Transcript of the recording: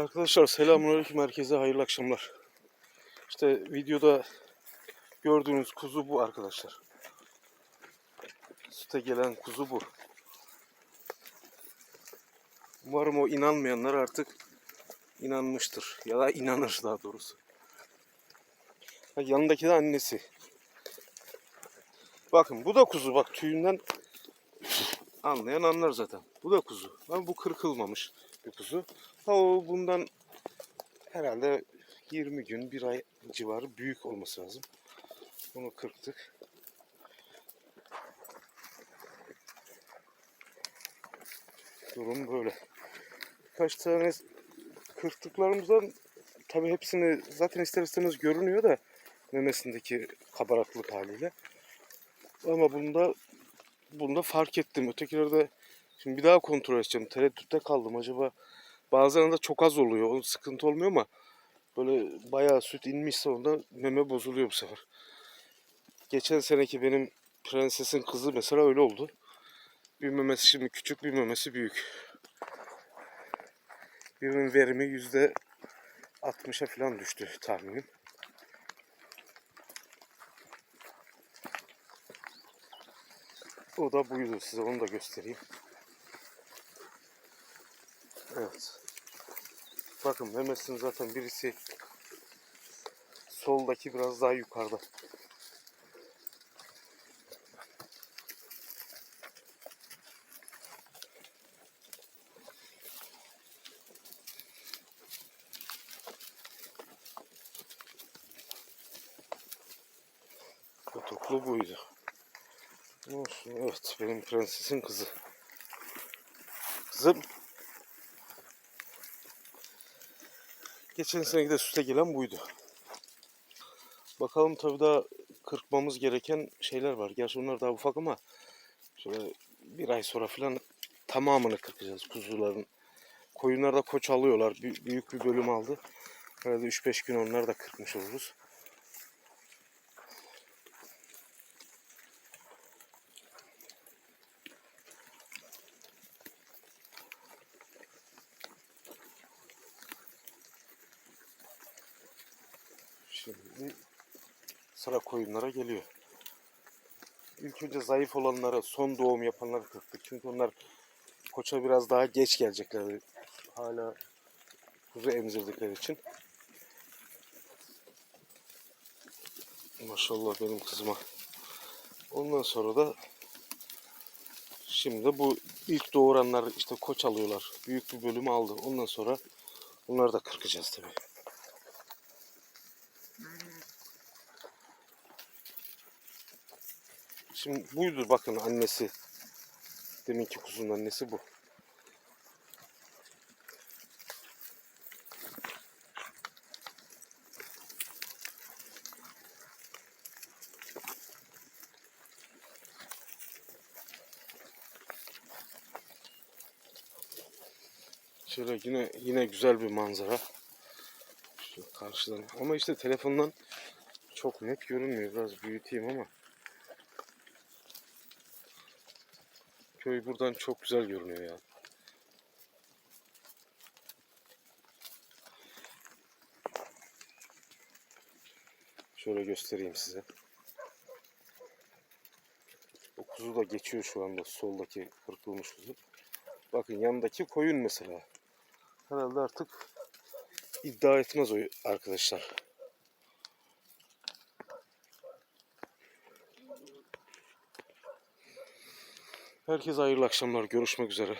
Arkadaşlar selamünaleyküm herkese hayırlı akşamlar. İşte videoda gördüğünüz kuzu bu arkadaşlar. Süte gelen kuzu bu. Umarım o inanmayanlar artık inanmıştır ya da inanır daha doğrusu. Ha, yanındaki de annesi. Bakın bu da kuzu bak tüyünden anlayan anlar zaten. Bu da kuzu. Ama bu kırkılmamış bir kuzu. O bundan herhalde 20 gün, bir ay civarı büyük olması lazım. Bunu kırptık. Durum böyle. Kaç tane kırptıklarımızdan tabi hepsini zaten ister istemez görünüyor da memesindeki kabaraklık haliyle. Ama bunda bunda fark ettim. Ötekilerde şimdi bir daha kontrol edeceğim. Tereddütte kaldım. Acaba bazen de çok az oluyor. O sıkıntı olmuyor ama böyle bayağı süt inmişse onda meme bozuluyor bu sefer. Geçen seneki benim prensesin kızı mesela öyle oldu. Bir memesi şimdi küçük, bir memesi büyük. Birinin verimi yüzde 60'a falan düştü tahminim. O da buydu size onu da göstereyim. Evet. Bakın memesinin zaten birisi soldaki biraz daha yukarıda. Kutuklu buydu. Olsun evet benim prensesin kızı. Kızım. Geçen seneki de süte gelen buydu. Bakalım tabii daha kırpmamız gereken şeyler var. Gerçi onlar daha ufak ama şöyle bir ay sonra falan tamamını kırpacağız kuzuların. Koyunlar da koç alıyorlar. Bü- büyük bir bölüm aldı. Herhalde 3-5 gün onları da kırpmış oluruz. Şimdi sıra koyunlara geliyor. İlk önce zayıf olanları, son doğum yapanları kırptık. Çünkü onlar koça biraz daha geç gelecekler. Hala kuzu emzirdikleri için. Maşallah benim kızıma. Ondan sonra da şimdi bu ilk doğuranlar işte koç alıyorlar. Büyük bir bölümü aldı. Ondan sonra onları da kırkacağız tabii. Şimdi buydu bakın annesi. Deminki kuzunun annesi bu. Şöyle yine yine güzel bir manzara. Şu karşıdan. Ama işte telefondan çok net görünmüyor. Biraz büyüteyim ama. Köy buradan çok güzel görünüyor ya. Şöyle göstereyim size. O kuzu da geçiyor şu anda soldaki kırpılmış kuzu. Bakın yanındaki koyun mesela. Herhalde artık iddia etmez o arkadaşlar. Herkese hayırlı akşamlar. Görüşmek üzere.